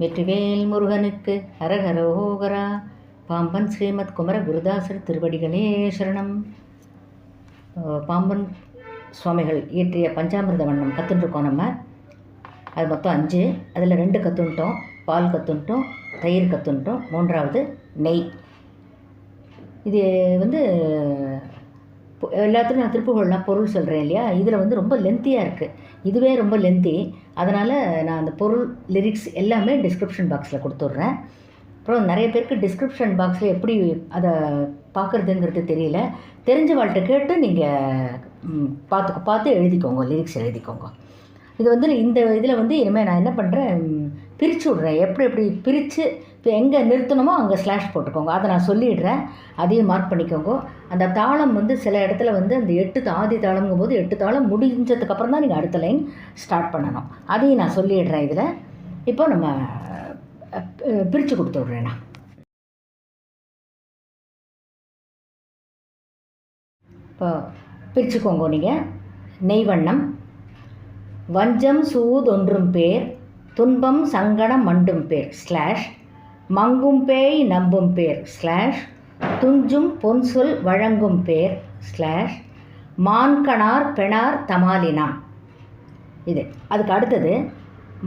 வெற்றிவேல் முருகனுக்கு ஹரஹரோகரா பாம்பன் ஸ்ரீமத் குமர குருதாசர் திருவடிகளே சரணம். பாம்பன் சுவாமிகள் இயற்றிய பஞ்சாமிர்த வண்ணம் கற்றுட்டுருக்கோம் நம்ம. அது மொத்தம் அஞ்சு. அதில் ரெண்டு கற்றுன்ட்டோம் பால் கற்றுன்ட்டோம் தயிர் கற்றுன்ட்டோம் மூன்றாவது நெய். இது வந்து பொ- எல்லாத்துலையும் நான் திருப்புகழ்லாம் பொருள் சொல்கிறேன் இல்லையா? இதில் வந்து ரொம்ப லென்த்தியாக இருக்குது இதுவே ரொம்ப லென்த்தி அதனால் நான் அந்த பொருள் லிரிக்ஸ் எல்லாமே டிஸ்கிரிப்ஷன் பாக்ஸில் கொடுத்துட்றேன். அப்புறம் நிறைய பேருக்கு டிஸ்கிரிப்ஷன் பாக்ஸில் எப்படி அதை பார்க்குறதுங்கிறது தெரியல. தெரிஞ்ச வாழ்கிட்ட கேட்டு நீங்கள் பார்த்து பார்த்து எழுதிக்கோங்க லிரிக்ஸ் எழுதிக்கோங்க. இது வந்து இந்த இதில் வந்து இனிமேல் நான் என்ன பண்ணுறேன் பிரித்து விட்றேன். எப்படி எப்படி பிரித்து இப்போ எங்கே நிறுத்தணுமோ அங்கே ஸ்லாஷ் போட்டுக்கோங்க. அதை நான் சொல்லிடுறேன். அதையும் மார்க் பண்ணிக்கோங்க. அந்த தாளம் வந்து சில இடத்துல வந்து அந்த எட்டு ஆதி தாளம்ங்கும் போது எட்டு தாளம் முடிஞ்சதுக்கப்புறம் தான் நீங்கள் அடுத்த லைன் ஸ்டார்ட் பண்ணணும். அதையும் நான் சொல்லிடுறேன் இதில். இப்போ நம்ம பிரித்து கொடுத்து விட்றேன்? நான் இப்போ பிரிச்சுக்கோங்க நீங்கள் நெய்வண்ணம். வஞ்சம் சூதொன்றும் பேர் துன்பம் சங்கடம் மண்டும் பேர் ஸ்லாஷ் மங்கும் பேய் நம்பும் பேர் ஸ்லாஷ் துஞ்சும் பொன்சொல் வழங்கும் பேர் ஸ்லாஷ் மான்கணார் பெணார் தமாலினான் இது அதுக்கு அடுத்தது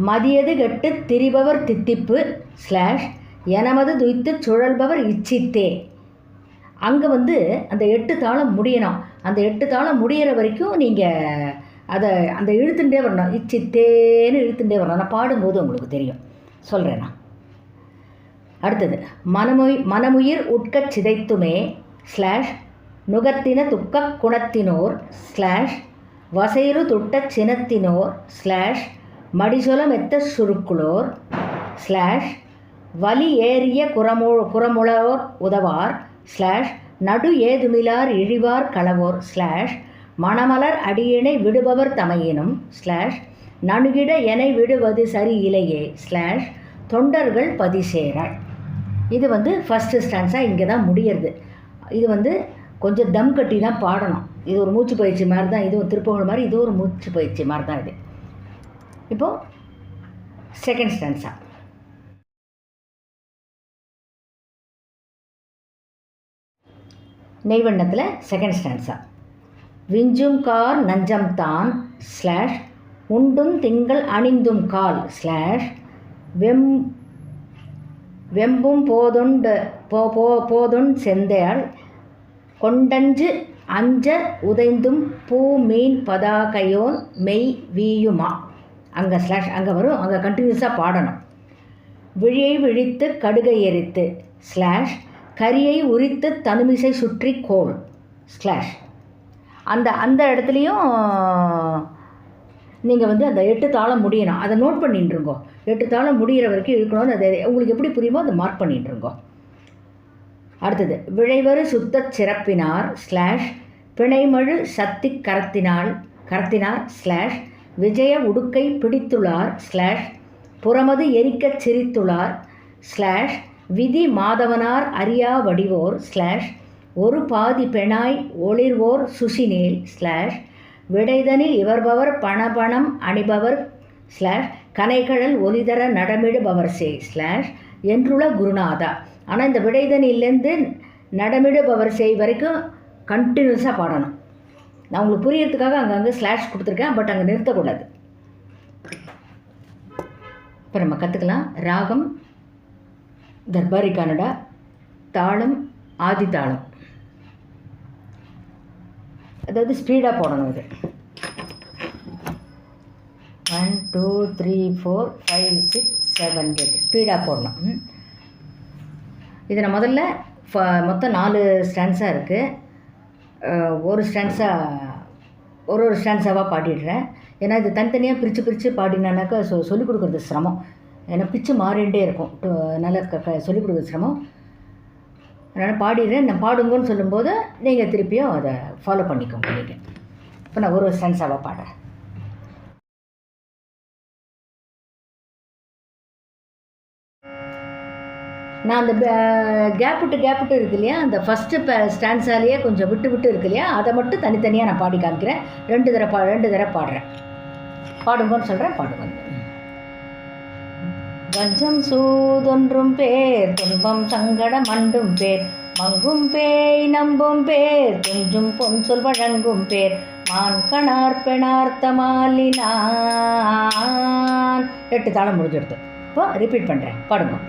மதியது கெட்டு திரிபவர் தித்திப்பு ஸ்லாஷ் எனமது துய்த்து சுழல்பவர் இச்சித்தே. அங்கே வந்து அந்த எட்டு தாளம் முடியணும். அந்த எட்டு தாளம் முடியிற வரைக்கும் நீங்கள் அதை அந்த இழுத்துட்டே வரணும். இச்சித்தேன்னு இழுத்துட்டே வரணும். நான் பாடும்போது உங்களுக்கு தெரியும். சொல்கிறேன் நான். அடுத்தது மனமுய் மனமுயிர் உட்கச் சிதைத்துமே ஸ்லாஷ் நுகத்தின துக்க குணத்தினோர் ஸ்லாஷ் வசைரு துட்டச் சினத்தினோர் ஸ்லாஷ் மடிசொலம் எத்த சுருக்குளோர் ஸ்லாஷ் வலி ஏறிய குரமு குரமுளோர் உதவார் ஸ்லாஷ் நடு ஏதுமிலார் இழிவார் களவோர் ஸ்லாஷ் மணமலர் அடியினை விடுபவர் தமையினும் ஸ்லாஷ் நணுகிட எனை விடுவது சரி இலையே ஸ்லாஷ் தொண்டர்கள் பதிசேர இது வந்து ஃபஸ்ட்டு ஸ்டான்ஸாக இங்கே தான் முடியறது. இது வந்து கொஞ்சம் தம் கட்டி தான் பாடணும். இது ஒரு மூச்சு பயிற்சி மாதிரி தான் இது ஒரு திருப்பங்கள் மாதிரி இது ஒரு மூச்சு பயிற்சி மாதிரி தான் இது. இப்போது செகண்ட் ஸ்டான்ஸாக நெய்வண்ணத்தில் செகண்ட் ஸ்டான்ஸாக விஞ்சும் கார் நஞ்சம் தான் ஸ்லாஷ் உண்டும் திங்கள் அணிந்தும் கால் ஸ்லாஷ் வெம் வெம்பும் போதுண்டு போ போ போதுன் செந்தையால் கொண்டஞ்சு அஞ்ச உதைந்தும் பூ மீன் பதாகையோன் மெய் வீயுமா? அங்கே ஸ்லாஷ் அங்கே வரும். அங்கே கண்டினியூஸாக பாடணும். விழியை விழித்து கடுகை எரித்து ஸ்லாஷ் கரியை உரித்து தனுமிசை சுற்றி கோல் ஸ்லாஷ் அந்த அந்த இடத்துலையும் நீங்கள் வந்து அந்த எட்டு தாளம் முடியணும். அதை நோட் பண்ணிட்டுருங்கோ எட்டு தாளம் முடிகிற வரைக்கும் இருக்கணும்னு அதை உங்களுக்கு எப்படி புரியுமோ அதை மார்க் பண்ணிட்டுருங்கோ அடுத்தது விழைவரு சுத்தச் சிறப்பினார் ஸ்லாஷ் பிணைமழு சக்தி கரத்தினால் கரத்தினார் ஸ்லாஷ் விஜய உடுக்கை பிடித்துள்ளார் ஸ்லாஷ் புறமது எரிக்கச் சிரித்துள்ளார் ஸ்லாஷ் விதி மாதவனார் அறியா வடிவோர் ஸ்லாஷ் ஒரு பாதி பெணாய் ஒளிர்வோர் சுசினேல் ஸ்லாஷ் விடைதனில் இவர்பவர் பணபணம் அணிபவர் ஸ்லாஷ் கனைகழல் ஒலிதர நடமிடுபவர் சே ஸ்லாஷ் என்றுள்ள குருநாதா. ஆனால் இந்த விடைதனிலேருந்து நடமிடுபவர் செய் வரைக்கும் கண்டினியூஸாக பாடணும். நான் உங்களுக்கு புரியறதுக்காக அங்கங்கே ஸ்லாஷ் கொடுத்துருக்கேன் பட் அங்கே நிறுத்தக்கூடாது. இப்போ நம்ம கற்றுக்கலாம் ராகம் தர்பாரி கன்னடா தாளம் ஆதி தாளம் அதாவது ஸ்பீடாக போடணும் இது. One two three four five six seven eight ஸ்பீடாக போடணும். இதில் முதல்ல ஃப- மொத்தம் நாலு ஸ்டான்ஸாக இருக்குது ஒரு ஸ்டான்ஸாக ஒரு ஒரு ஸ்டான்ஸாவாக பாடிடுறேன். ஏன்னா இது தனித்தனியாக பிரித்து பிரித்து பாடினானாக்கா சொ சொல்லிக் கொடுக்குறது சிரமம். ஏன்னா பிச்சு மாறிண்டே இருக்கும். அதனால் க சொல்லிக் கொடுக்குறது சிரமம். அதனால் பாடிடுறேன் நான் பாடுங்கன்னு சொல்லும்போது நீங்கள் திருப்பியும் அதை ஃபாலோ பண்ணிக்கோங்க நீங்கள் இப்போ நான் ஒரு சென்ஸாக பாடுறேன். நான் அந்த கேப் விட்டு கேப் விட்டு இருக்கு இல்லையா? அந்த ஃபஸ்ட்டு ஸ்டான்ஸாலேயே கொஞ்சம் விட்டு விட்டு இருக்கு இல்லையா? அதை மட்டும் தனித்தனியாக நான் பாடி காமிக்கிறேன். ரெண்டு தடவை பா ரெண்டு தடவை பாடுறேன். பாடுங்கன்னு சொல்கிறேன் பாடுங்க. கஞ்சம் சூதொன்றும் பேர் துன்பம் சங்கடம் அண்டும் பேர். மங்கும் பேய் நம்பும் பேர் துஞ்சும் பொன்சொல் வழங்கும் பேர். மான் கணார் பெணார்த்தமாலினான் எட்டு தாளம் முடிஞ்செடுத்து. இப்போ ரிப்பீட் பண்ணுறேன் பாடுங்க.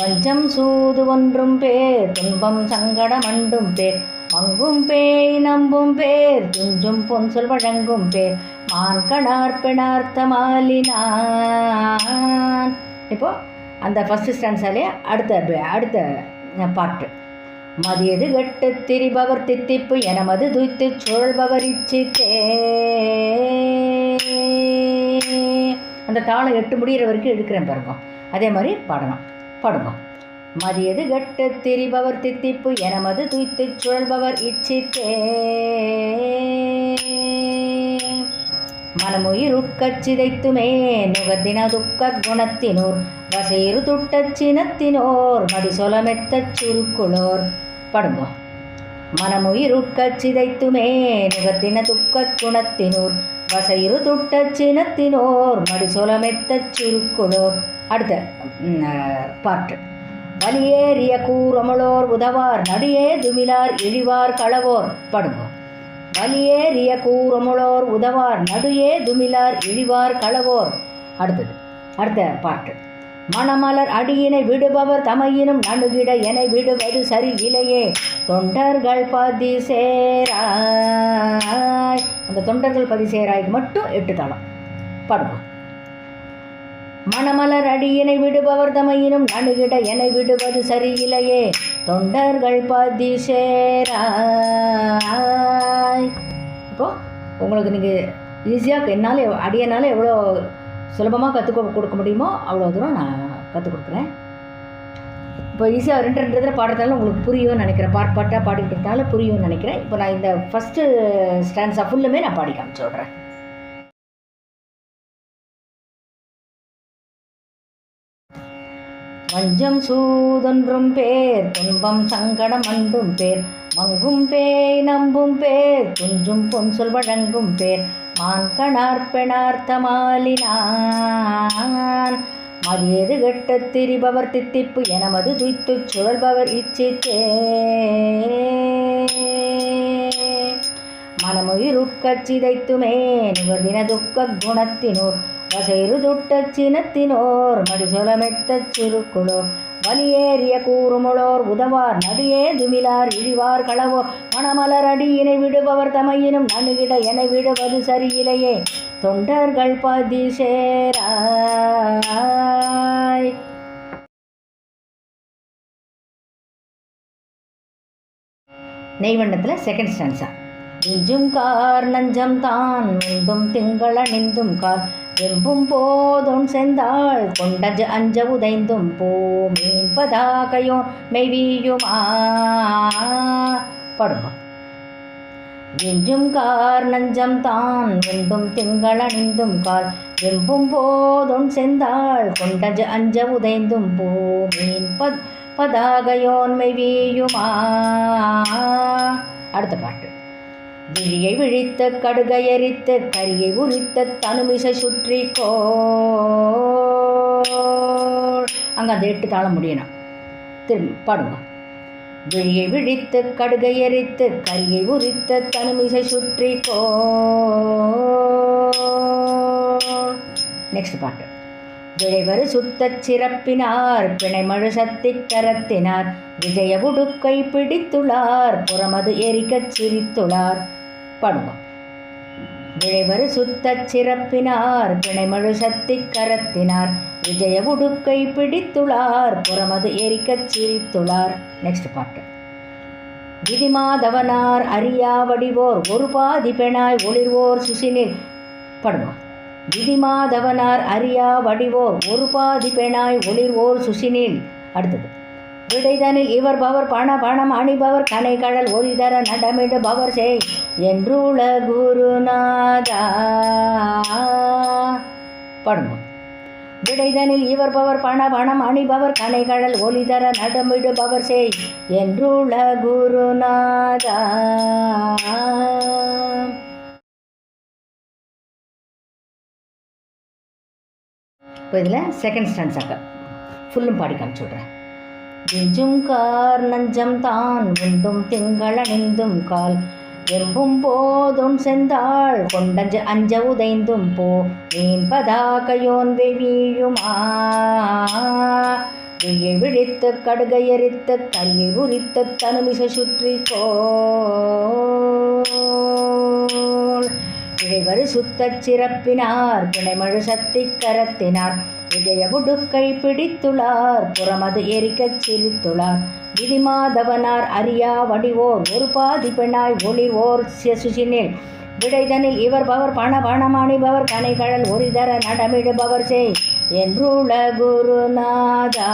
வஞ்சம் சூது ஒன்றும் பேர் துன்பம் சங்கடம் அண்டும் பேர். மங்கும் பேய் நம்பும் பேர் துஞ்சும் பொன்சொல் வழங்கும் பேர். மான் கணார் பெணார்த்தமாலினான் இப்போது அந்த ஃபஸ்ட்டு ஸ்டான்ஸாலே அடுத்த அடுத்த பாட்டு மதியது கட்டு திரிபவர் தித்திப்பு எனமது துய்த்து சுழல்பவர் இச்சித்தே. அந்த தாளம் எட்டு முடிகிற வரைக்கும் எடுக்கிறேன் பாருங்க. அதே மாதிரி பாடணும் பாடுங்க. மதியது கட்டு திரிபவர் தித்திப்பு எனமது துய்த்து சுழல்பவர் இச்சித்தே. மனமுயிர் உட்கச்சிதைத்துமே நுகத்தின துக்க குணத்தினோர் வசையிரு துட்டச் சினத்தினோர் மடிசொலமெத்தச் சுருக்குளோர் படுங்கோ. மனமுயிர் உட்கச்சிதைத்துமே நுகத்தின துக்க குணத்தினோர் வசையிரு துட்டச் சினத்தினோர் மடிசொலமெத்தச் சுருக்குளோர் அடுத்த பாட்டு. வலியேறிய கூறமுளோர் உதவார் நடியே துமிலார் இழிவார் களவோர். படுங்கோ. வலியேறிய கூறமுளோர் உதவார் நடுயே துமிலார் இழிவார் களவோர். அடுத்தது அடுத்த பாட்டு. மணமலர் அடியினை விடுபவர் தமையினும் நணுகிட என விடுவது சரி இலையே தொண்டர்கள் பதி சேராய். அந்த தொண்டர்கள் பதி சேராய்க்கு மட்டும் எட்டு தளம். பாடுவோம் மணமலர் அடியினை விடுபவர் தமையினும் நணுகிட என விடுவது சரியில்லையே தொண்டர்கள் பதி சேராய். உங்களுக்கு நீங்கள் ஈஸியாக என்னால் எவ்- அடியனால எவ்வளோ சுலபமாக கற்றுக் கொடுக்க முடியுமோ அவ்வளோ தூரம் நான் கற்றுக் கொடுக்குறேன். இப்போ ஈஸியாக ரெண்டு ரெண்டு தடவை பாடுறதால உங்களுக்கு புரியும்னு நினைக்கிறேன். பாட்டு பாட்டாக பாடிக்கிட்டு புரியும்னு நினைக்கிறேன். இப்போ நான் இந்த ஃபஸ்ட்டு ஸ்டான்ஸாக ஃபுல்லுமே நான் பாடி காமிச்சு விட்றேன். வஞ்சம் சூதொன்றும் பேர் துன்பம் சங்கடம் அண்டும் பேர். மங்கும் பேய் நம்பும் பேர் துஞ்சும் பொன்சொல் வழங்கும் பேர். மான் கணார் பெணார்த்தமாலினான் மதியது கெட்ட திரிபவர் தித்திப்பு எனமது துய்த்து சுழல்பவர் இச்சித்தே. மனமுயிருட்கச்சிதைத்துமே நிவர்தின துக்க குணத்தினோர். வசைரு துட்டச் சினத்தினோர் மடிசொலமெத்தச் சுருக்குளோர் வலியேறிய கூறுமுளோர் உதவார் நதியே துமிலார் இழிவார் களவோ மணமலர் அடியினை விடுபவர் தமையினும் நணுகிட என விடுவது சரியிலையே தொண்டர்கள் பதி நெய்வண்ணத்தில் செகண்ட் ஸ்டான்ஸா நெஞ்சும் கார் நஞ்சம் தான் உண்டும் திங்கள நிந்தும் கார். எம்பும் போதொன் செந்தாள் கொண்டஞ்ச அஞ்ச உதைந்தும் போ மீன் பதாகையோன் மெய்வியுமா? படுமா விஞ்சும் கார் நஞ்சம் தான் வெண்டும் திங்கள் அணிந்தும் கால். வெம்பும் போதொன் செந்தாள் கொண்டஞ்ச அஞ்ச உதைந்தும் போ பத் பதாகையோன்மை வீயுமா அடுத்த பாட்டு. விழியை விழித்த கடுகையரித்து கரியை உரித்த தனுமிசை சுற்றி கோள் அங்கே அந்த எட்டு தாளம் முடியணும். திரும்ப பாடுங்க. விழியை விழித்து கடுகை எரித்து கரியை உரித்த தனுமிசை சுற்றி கோ. நெக்ஸ்ட் பாட்டு விளைவரு சுத்தச் சிறப்பினார் பிணைமழு சத்தி கரத்தினார். விஜய உடுக்கை பிடித்துளார் புறமது எரிக்கச் சிரித்துளார். பாடுவோம் விளைவரு சுத்தச் சிறப்பினார் பிணைமழு சத்தி கரத்தினார் விஜய உடுக்கை பிடித்துளார் புறமது எரிக்கச் சிரித்துளார். நெக்ஸ்ட் பாட்டு விதிமாதவனார் அறியா வடிவோர் ஒரு பாதி பெணாய் ஒளிர்வோர் சுசினில். படுவோம் விதிமாதவனார் அறியா வடிவோர் ஒரு பாதி பெணாய் ஒளிர்வோர் சுசினில். அடுத்தது. விடைதனில் இவர் பவர் பண பணம் அணிபவர் கனை கடல் ஒளிதர நடமிடுபவர் செய் என்றுள குருநாதா. படுங்க. விடைதனில் இவர் பவர் பண பணம் அணிபவர் கனை கடல் ஒளிதர நடமிடுபவர் செய் என்றுள குருநாதா. இப்போ இதில் செகண்ட் ஸ்டான்ஸாக்க ஃபுல்லும் பாடி காமிச்சு விட்றேன். கார் நஞ்சம் தான் உண்டும் திங்களணிந்தும் கால். வெம்பும் போதும் செந்தாள் கொண்டஞ்ச அஞ்ச உதைந்தும் போ. மீன் பதாகையோன் வெவியுமா? விழி விழித்து கடுகை எரித்து கரியை உரித்து தனுமிசை சுற்றி கோள் இழைவரு சுத்தச் சிறப்பினார். பிணைமழு சக்தி கரத்தினார். விஜய புடுக்கை பிடித்துளார் புறமது எரிக்கச் சிரித்துளார் விதிமாதவனார் அறியா வடிவோர் ஒரு பாதி பெண்ணாய் ஒளிவோர் சுசினில் விடைதனில் இவர் பவர் பண பணமாணிபவர் கனைகழல் ஒரிதர நடமிடுபவர் செய். என்றுள்ள குருநாதா.